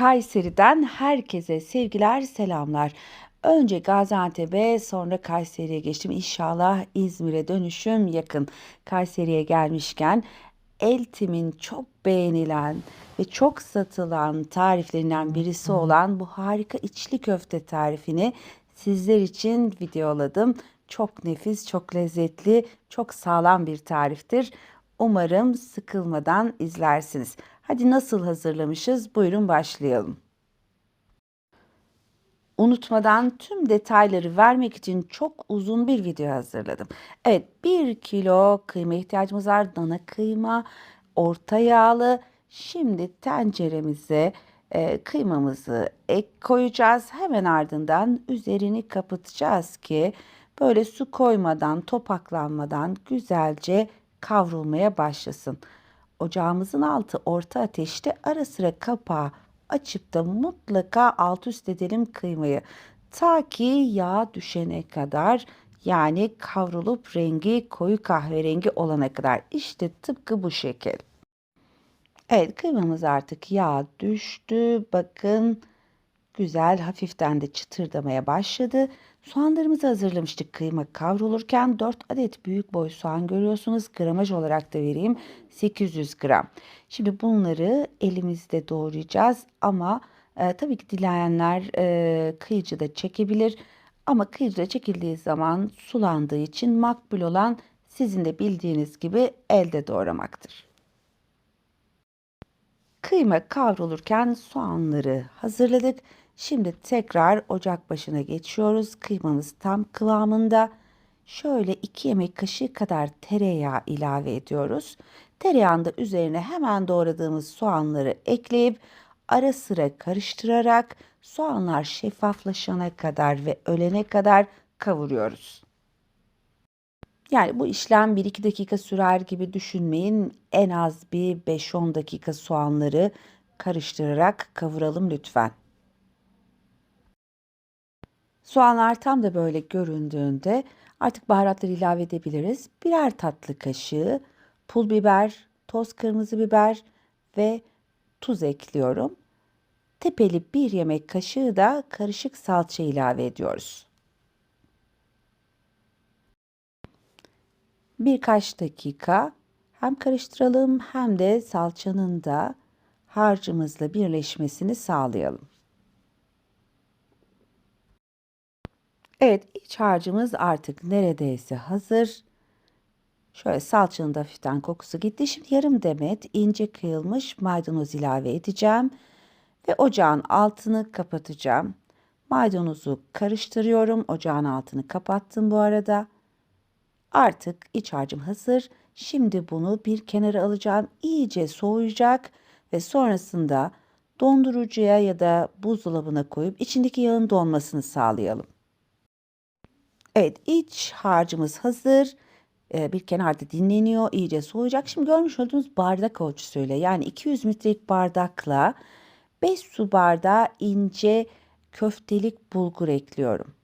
Kayseri'den herkese sevgiler, selamlar. Önce Gaziantep'e sonra Kayseri'ye geçtim. İnşallah İzmir'e dönüşüm yakın. Kayseri'ye gelmişken Eltim'in çok beğenilen ve çok satılan tariflerinden birisi olan bu harika içli köfte tarifini sizler için videoladım. Çok nefis, çok lezzetli, çok sağlam bir tariftir. Umarım sıkılmadan izlersiniz. Hadi nasıl hazırlamışız? Buyurun başlayalım. Unutmadan tüm detayları vermek için çok uzun bir video hazırladım. Evet 1 kilo kıyma ihtiyacımız var. Dana kıyma, orta yağlı. Şimdi tenceremize e, kıymamızı ek koyacağız. Hemen ardından üzerini kapatacağız ki böyle su koymadan, topaklanmadan güzelce kavrulmaya başlasın. Ocağımızın altı orta ateşte ara sıra kapağı açıp da mutlaka alt üst edelim kıymayı. Ta ki yağ düşene kadar yani kavrulup rengi koyu kahverengi olana kadar. İşte tıpkı bu şekil. Evet kıymamız artık yağ düştü. Bakın güzel hafiften de çıtırdamaya başladı. Soğanlarımızı hazırlamıştık kıyma kavrulurken 4 adet büyük boy soğan görüyorsunuz. Gramaj olarak da vereyim 800 gram. Şimdi bunları elimizde doğrayacağız ama e, tabii ki dileyenler e, kıyıcıda çekebilir. Ama kıyıcıda çekildiği zaman sulandığı için makbul olan sizin de bildiğiniz gibi elde doğramaktır. Kıyma kavrulurken soğanları hazırladık. Şimdi tekrar ocak başına geçiyoruz. Kıymamız tam kıvamında. Şöyle 2 yemek kaşığı kadar tereyağı ilave ediyoruz. Tereyağını da üzerine hemen doğradığımız soğanları ekleyip ara sıra karıştırarak soğanlar şeffaflaşana kadar ve ölene kadar kavuruyoruz. Yani bu işlem 1-2 dakika sürer gibi düşünmeyin. En az bir 5-10 dakika soğanları karıştırarak kavuralım lütfen. Soğanlar tam da böyle göründüğünde artık baharatları ilave edebiliriz. Birer tatlı kaşığı pul biber, toz kırmızı biber ve tuz ekliyorum. Tepeli bir yemek kaşığı da karışık salça ilave ediyoruz. Birkaç dakika hem karıştıralım hem de salçanın da harcımızla birleşmesini sağlayalım. Evet iç harcımız artık neredeyse hazır. Şöyle salçanın da hafiften kokusu gitti. Şimdi yarım demet ince kıyılmış maydanoz ilave edeceğim. Ve ocağın altını kapatacağım. Maydanozu karıştırıyorum. Ocağın altını kapattım bu arada. Artık iç harcım hazır. Şimdi bunu bir kenara alacağım. İyice soğuyacak ve sonrasında dondurucuya ya da buzdolabına koyup içindeki yağın donmasını sağlayalım. Evet iç harcımız hazır. Ee, bir kenarda dinleniyor. iyice soğuyacak. Şimdi görmüş olduğunuz bardak ölçüsüyle yani 200 mililitrelik bardakla 5 su bardağı ince köftelik bulgur ekliyorum.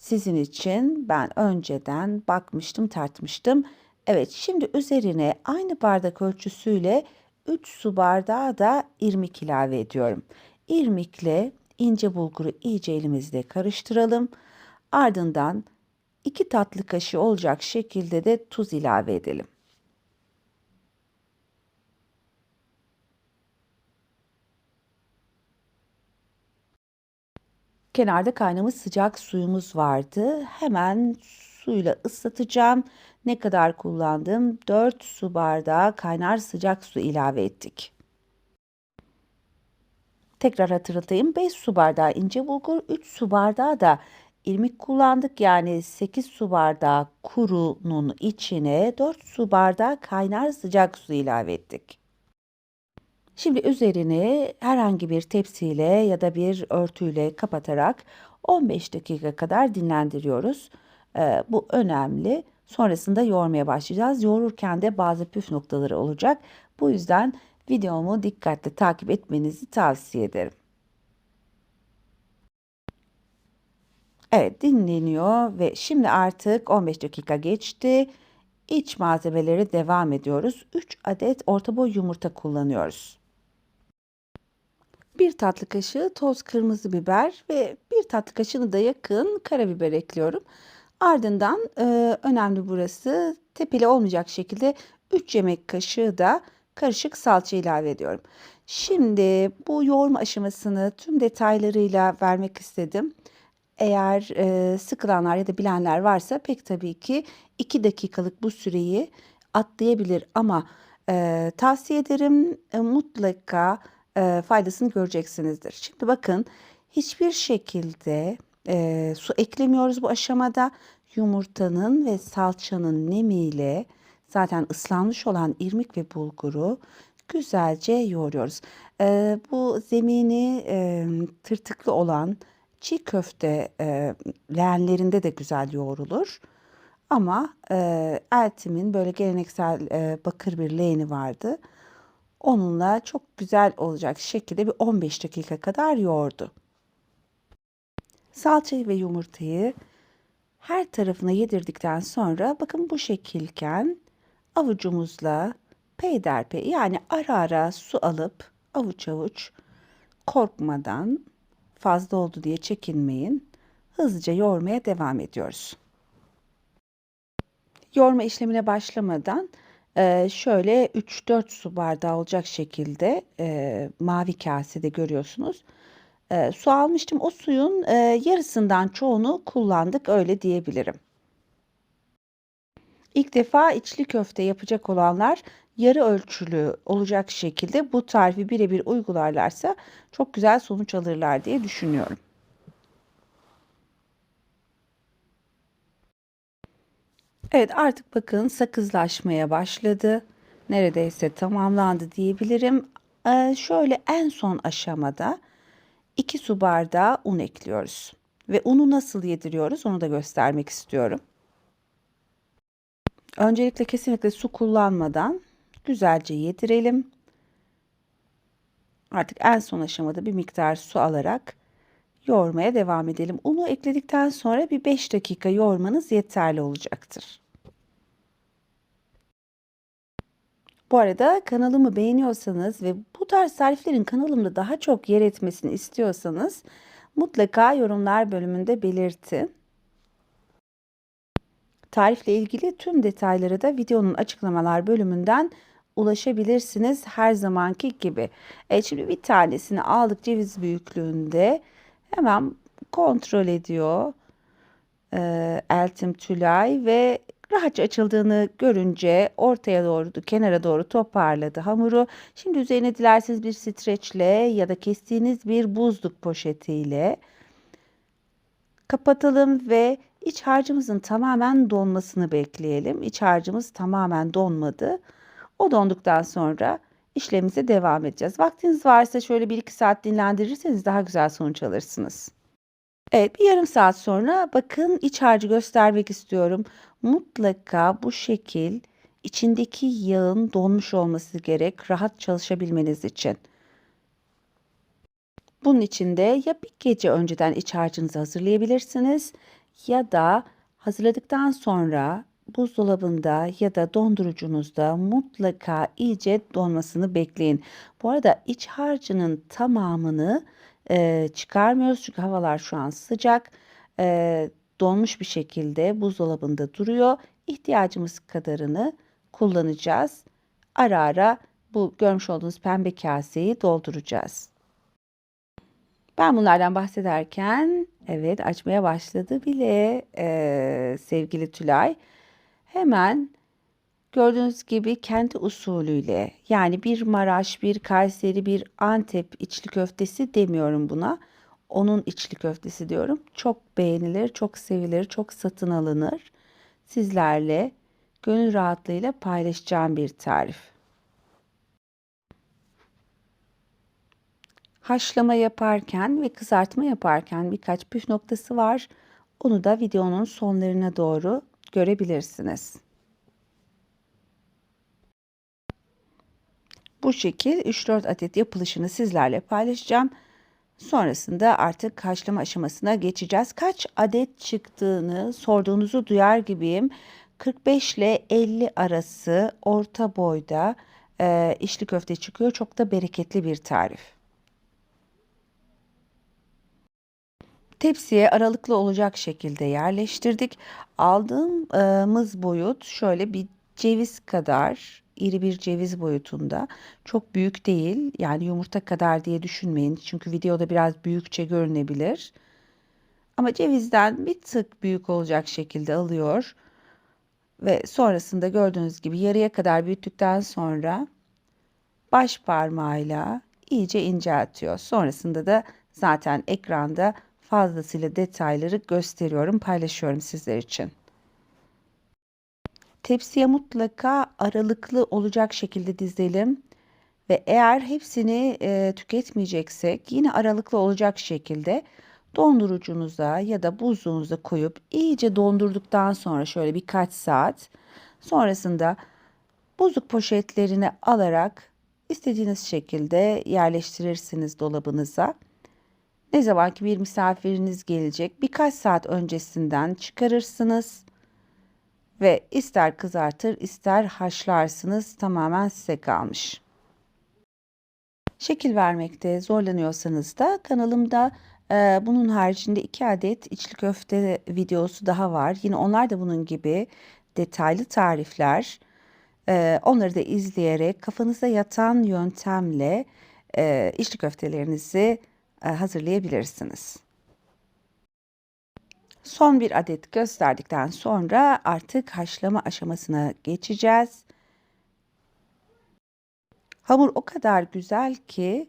Sizin için ben önceden bakmıştım tartmıştım. Evet şimdi üzerine aynı bardak ölçüsüyle 3 su bardağı da irmik ilave ediyorum. İrmikle ince bulguru iyice elimizde karıştıralım. Ardından 2 tatlı kaşığı olacak şekilde de tuz ilave edelim. Kenarda kaynamış sıcak suyumuz vardı. Hemen suyla ıslatacağım. Ne kadar kullandım? 4 su bardağı kaynar sıcak su ilave ettik. Tekrar hatırlatayım. 5 su bardağı ince bulgur, 3 su bardağı da irmik kullandık. Yani 8 su bardağı kurunun içine 4 su bardağı kaynar sıcak su ilave ettik. Şimdi üzerini herhangi bir tepsiyle ya da bir örtüyle kapatarak 15 dakika kadar dinlendiriyoruz. Ee, bu önemli. Sonrasında yoğurmaya başlayacağız. Yoğururken de bazı püf noktaları olacak. Bu yüzden videomu dikkatle takip etmenizi tavsiye ederim. Evet dinleniyor ve şimdi artık 15 dakika geçti. İç malzemeleri devam ediyoruz. 3 adet orta boy yumurta kullanıyoruz. 1 tatlı kaşığı toz kırmızı biber ve 1 tatlı kaşığını da yakın karabiber ekliyorum. Ardından e, önemli burası tepeli olmayacak şekilde 3 yemek kaşığı da karışık salça ilave ediyorum. Şimdi bu yoğurma aşamasını tüm detaylarıyla vermek istedim. Eğer e, sıkılanlar ya da bilenler varsa pek tabii ki 2 dakikalık bu süreyi atlayabilir ama e, tavsiye ederim e, mutlaka e, faydasını göreceksinizdir. Şimdi bakın hiçbir şekilde e, su eklemiyoruz bu aşamada. Yumurtanın ve salçanın nemiyle zaten ıslanmış olan irmik ve bulguru güzelce yoğuruyoruz. E, bu zemini e, tırtıklı olan çiğ köfte e, leğenlerinde de güzel yoğrulur. Ama e, Eltim'in böyle geleneksel e, bakır bir leğeni vardı. Onunla çok güzel olacak şekilde bir 15 dakika kadar yoğurdu. Salçayı ve yumurtayı her tarafına yedirdikten sonra bakın bu şekilken avucumuzla peyderpey yani ara ara su alıp avuç avuç korkmadan fazla oldu diye çekinmeyin. Hızlıca yoğurmaya devam ediyoruz. Yoğurma işlemine başlamadan e, şöyle 3-4 su bardağı olacak şekilde e, mavi kasede görüyorsunuz. E, su almıştım. O suyun yarısından çoğunu kullandık öyle diyebilirim. İlk defa içli köfte yapacak olanlar yarı ölçülü olacak şekilde bu tarifi birebir uygularlarsa çok güzel sonuç alırlar diye düşünüyorum. Evet artık bakın sakızlaşmaya başladı. Neredeyse tamamlandı diyebilirim. Ee, şöyle en son aşamada 2 su bardağı un ekliyoruz. Ve unu nasıl yediriyoruz onu da göstermek istiyorum. Öncelikle kesinlikle su kullanmadan güzelce yedirelim. Artık en son aşamada bir miktar su alarak yoğurmaya devam edelim. Unu ekledikten sonra bir 5 dakika yoğurmanız yeterli olacaktır. Bu arada kanalımı beğeniyorsanız ve bu tarz tariflerin kanalımda daha çok yer etmesini istiyorsanız mutlaka yorumlar bölümünde belirtin. Tarifle ilgili tüm detayları da videonun açıklamalar bölümünden ulaşabilirsiniz her zamanki gibi. Evet şimdi bir tanesini aldık ceviz büyüklüğünde. Hemen kontrol ediyor e, Eltim Tülay ve rahatça açıldığını görünce ortaya doğru, kenara doğru toparladı hamuru. Şimdi üzerine dilerseniz bir streçle ya da kestiğiniz bir buzluk poşetiyle kapatalım ve iç harcımızın tamamen donmasını bekleyelim. İç harcımız tamamen donmadı. O donduktan sonra işlemimize devam edeceğiz. Vaktiniz varsa şöyle 1-2 saat dinlendirirseniz daha güzel sonuç alırsınız. Evet bir yarım saat sonra bakın iç harcı göstermek istiyorum. Mutlaka bu şekil içindeki yağın donmuş olması gerek rahat çalışabilmeniz için. Bunun için de ya bir gece önceden iç harcınızı hazırlayabilirsiniz ya da hazırladıktan sonra buzdolabında ya da dondurucunuzda mutlaka iyice donmasını bekleyin. Bu arada iç harcının tamamını e, çıkarmıyoruz çünkü havalar şu an sıcak. E, donmuş bir şekilde buzdolabında duruyor. İhtiyacımız kadarını kullanacağız. Ara ara bu görmüş olduğunuz pembe kaseyi dolduracağız. Ben bunlardan bahsederken evet açmaya başladı bile e, sevgili Tülay. Hemen gördüğünüz gibi kendi usulüyle yani bir Maraş, bir Kayseri, bir Antep içli köftesi demiyorum buna. Onun içli köftesi diyorum. Çok beğenilir, çok sevilir, çok satın alınır. Sizlerle gönül rahatlığıyla paylaşacağım bir tarif. Haşlama yaparken ve kızartma yaparken birkaç püf noktası var. Onu da videonun sonlarına doğru görebilirsiniz. Bu şekil 3-4 adet yapılışını sizlerle paylaşacağım. Sonrasında artık haşlama aşamasına geçeceğiz. Kaç adet çıktığını sorduğunuzu duyar gibiyim. 45 ile 50 arası orta boyda e, içli köfte çıkıyor. Çok da bereketli bir tarif. Tepsiye aralıklı olacak şekilde yerleştirdik. Aldığımız boyut şöyle bir ceviz kadar iri bir ceviz boyutunda. Çok büyük değil. Yani yumurta kadar diye düşünmeyin. Çünkü videoda biraz büyükçe görünebilir. Ama cevizden bir tık büyük olacak şekilde alıyor. Ve sonrasında gördüğünüz gibi yarıya kadar büyüttükten sonra baş parmağıyla iyice inceltiyor. Sonrasında da zaten ekranda fazlasıyla detayları gösteriyorum, paylaşıyorum sizler için. Tepsiye mutlaka aralıklı olacak şekilde dizelim ve eğer hepsini e, tüketmeyeceksek yine aralıklı olacak şekilde dondurucunuza ya da buzluğunuza koyup iyice dondurduktan sonra şöyle birkaç saat sonrasında buzluk poşetlerini alarak istediğiniz şekilde yerleştirirsiniz dolabınıza. Ne zaman ki bir misafiriniz gelecek birkaç saat öncesinden çıkarırsınız ve ister kızartır ister haşlarsınız tamamen size kalmış. Şekil vermekte zorlanıyorsanız da kanalımda e, bunun haricinde iki adet içli köfte videosu daha var. Yine onlar da bunun gibi detaylı tarifler. E, onları da izleyerek kafanıza yatan yöntemle e, içli köftelerinizi e, hazırlayabilirsiniz. Son bir adet gösterdikten sonra artık haşlama aşamasına geçeceğiz. Hamur o kadar güzel ki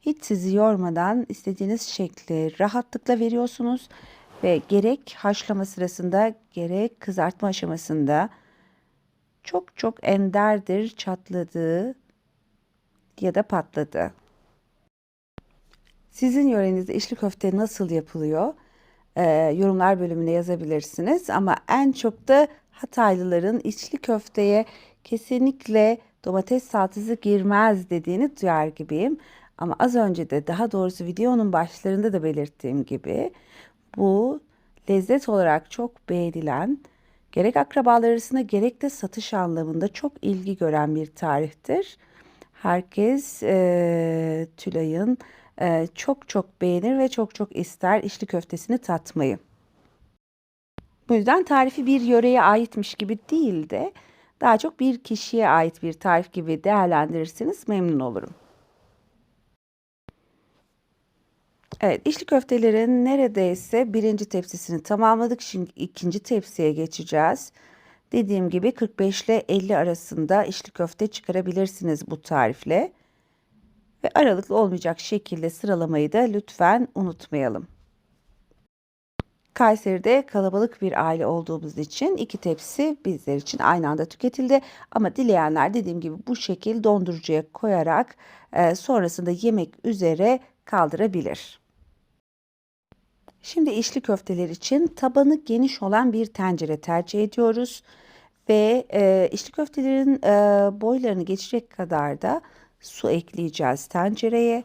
hiç sizi yormadan istediğiniz şekli rahatlıkla veriyorsunuz ve gerek haşlama sırasında gerek kızartma aşamasında çok çok enderdir çatladığı ya da patladı. Sizin yörenizde içli köfte nasıl yapılıyor? Ee, yorumlar bölümüne yazabilirsiniz. Ama en çok da Hataylıların içli köfteye kesinlikle domates salçası girmez dediğini duyar gibiyim. Ama az önce de daha doğrusu videonun başlarında da belirttiğim gibi bu lezzet olarak çok beğenilen gerek akrabalar arasında gerek de satış anlamında çok ilgi gören bir tariftir. Herkes e, Tülay'ın e, çok çok beğenir ve çok çok ister içli köftesini tatmayı. Bu yüzden tarifi bir yöreye aitmiş gibi değil de daha çok bir kişiye ait bir tarif gibi değerlendirirseniz memnun olurum. Evet, içli köftelerin neredeyse birinci tepsisini tamamladık. Şimdi ikinci tepsiye geçeceğiz. Dediğim gibi 45 ile 50 arasında içli köfte çıkarabilirsiniz bu tarifle. Ve aralıklı olmayacak şekilde sıralamayı da lütfen unutmayalım. Kayseri'de kalabalık bir aile olduğumuz için iki tepsi bizler için aynı anda tüketildi. Ama dileyenler dediğim gibi bu şekil dondurucuya koyarak e, sonrasında yemek üzere kaldırabilir. Şimdi içli köfteler için tabanı geniş olan bir tencere tercih ediyoruz. Ve e, içli köftelerin e, boylarını geçecek kadar da su ekleyeceğiz tencereye.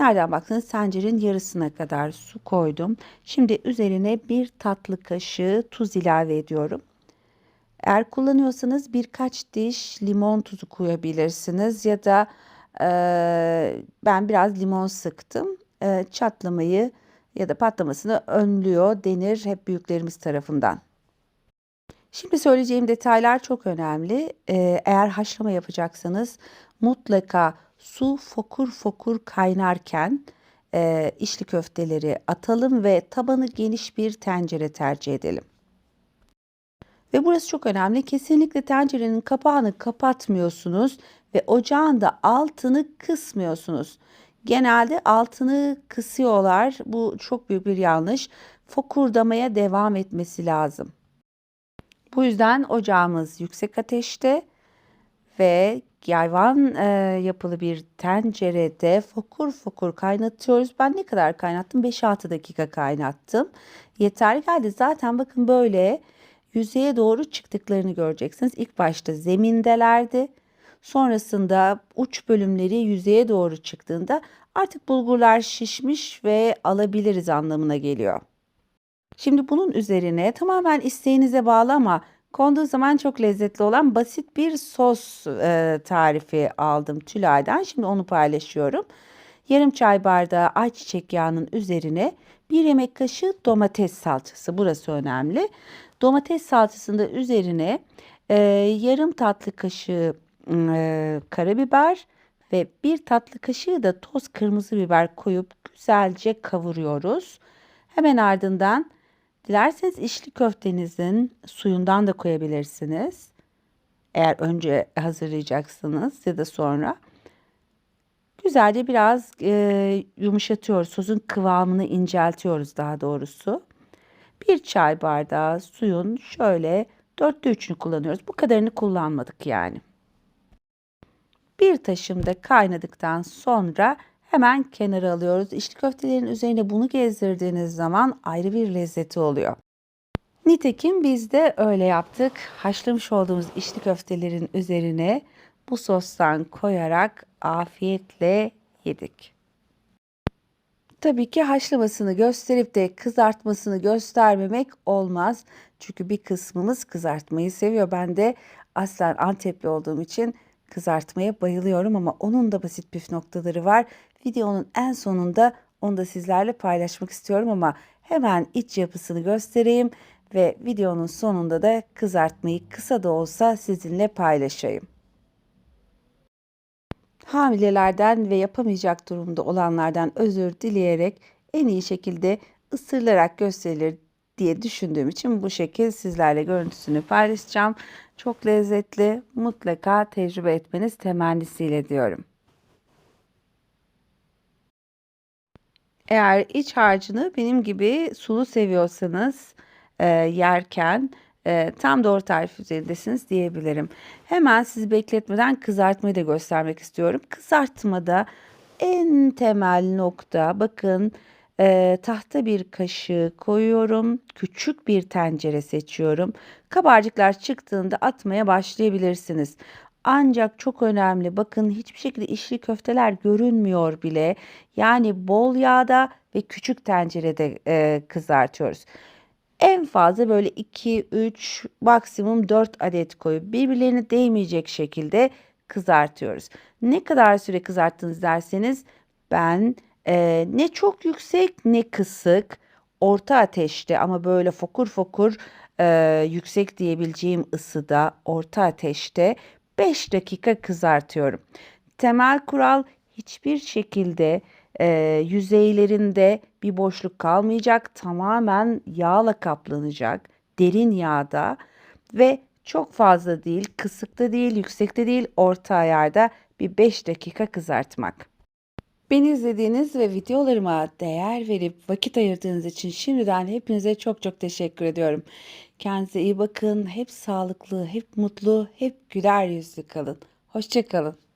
Nereden baktınız tencerenin yarısına kadar su koydum. Şimdi üzerine bir tatlı kaşığı tuz ilave ediyorum. Eğer kullanıyorsanız birkaç diş limon tuzu koyabilirsiniz ya da e, ben biraz limon sıktım. E, çatlamayı ya da patlamasını önlüyor denir hep büyüklerimiz tarafından. Şimdi söyleyeceğim detaylar çok önemli. Ee, eğer haşlama yapacaksanız mutlaka su fokur fokur kaynarken e, içli köfteleri atalım ve tabanı geniş bir tencere tercih edelim. Ve burası çok önemli. Kesinlikle tencerenin kapağını kapatmıyorsunuz ve ocağın da altını kısmıyorsunuz. Genelde altını kısıyorlar. Bu çok büyük bir yanlış. Fokurdamaya devam etmesi lazım. Bu yüzden ocağımız yüksek ateşte ve yayvan e, yapılı bir tencerede fokur fokur kaynatıyoruz. Ben ne kadar kaynattım? 5-6 dakika kaynattım. Yeterli geldi. Zaten bakın böyle yüzeye doğru çıktıklarını göreceksiniz. İlk başta zemindelerdi. Sonrasında uç bölümleri yüzeye doğru çıktığında artık bulgurlar şişmiş ve alabiliriz anlamına geliyor. Şimdi bunun üzerine tamamen isteğinize bağlı ama konduğu zaman çok lezzetli olan basit bir sos e, tarifi aldım Tülay'dan. Şimdi onu paylaşıyorum. Yarım çay bardağı ayçiçek yağının üzerine bir yemek kaşığı domates salçası. Burası önemli. Domates salçasını da üzerine e, yarım tatlı kaşığı e, karabiber ve bir tatlı kaşığı da toz kırmızı biber koyup güzelce kavuruyoruz. Hemen ardından dilerseniz içli köftenizin suyundan da koyabilirsiniz. Eğer önce hazırlayacaksınız ya da sonra. Güzelce biraz e, yumuşatıyoruz. Sosun kıvamını inceltiyoruz daha doğrusu. Bir çay bardağı suyun şöyle dörtte üçünü kullanıyoruz. Bu kadarını kullanmadık yani. Bir taşımda kaynadıktan sonra hemen kenara alıyoruz. İçli köftelerin üzerine bunu gezdirdiğiniz zaman ayrı bir lezzeti oluyor. Nitekim biz de öyle yaptık. Haşlamış olduğumuz içli köftelerin üzerine bu sostan koyarak afiyetle yedik. Tabii ki haşlamasını gösterip de kızartmasını göstermemek olmaz. Çünkü bir kısmımız kızartmayı seviyor. Ben de aslen Antepli olduğum için kızartmaya bayılıyorum ama onun da basit püf noktaları var. Videonun en sonunda onu da sizlerle paylaşmak istiyorum ama hemen iç yapısını göstereyim ve videonun sonunda da kızartmayı kısa da olsa sizinle paylaşayım. Hamilelerden ve yapamayacak durumda olanlardan özür dileyerek en iyi şekilde ısırılarak gösterilir diye düşündüğüm için bu şekil sizlerle görüntüsünü paylaşacağım. Çok lezzetli, mutlaka tecrübe etmeniz temennisiyle diyorum. Eğer iç harcını benim gibi sulu seviyorsanız e, yerken e, tam doğru tarif üzerindesiniz diyebilirim. Hemen sizi bekletmeden kızartmayı da göstermek istiyorum. Kızartmada en temel nokta bakın e, tahta bir kaşığı koyuyorum. Küçük bir tencere seçiyorum. Kabarcıklar çıktığında atmaya başlayabilirsiniz. Ancak çok önemli bakın hiçbir şekilde içli köfteler görünmüyor bile. Yani bol yağda ve küçük tencerede e, kızartıyoruz. En fazla böyle 2, 3, maksimum 4 adet koyup birbirlerine değmeyecek şekilde kızartıyoruz. Ne kadar süre kızarttınız derseniz ben e, ne çok yüksek ne kısık orta ateşte ama böyle fokur fokur e, yüksek diyebileceğim ısıda orta ateşte 5 dakika kızartıyorum. Temel kural hiçbir şekilde e, yüzeylerinde bir boşluk kalmayacak. Tamamen yağla kaplanacak. Derin yağda ve çok fazla değil, kısıkta değil, yüksekte değil, orta ayarda bir 5 dakika kızartmak. Beni izlediğiniz ve videolarıma değer verip vakit ayırdığınız için şimdiden hepinize çok çok teşekkür ediyorum. Kendinize iyi bakın, hep sağlıklı, hep mutlu, hep güler yüzlü kalın. Hoşçakalın.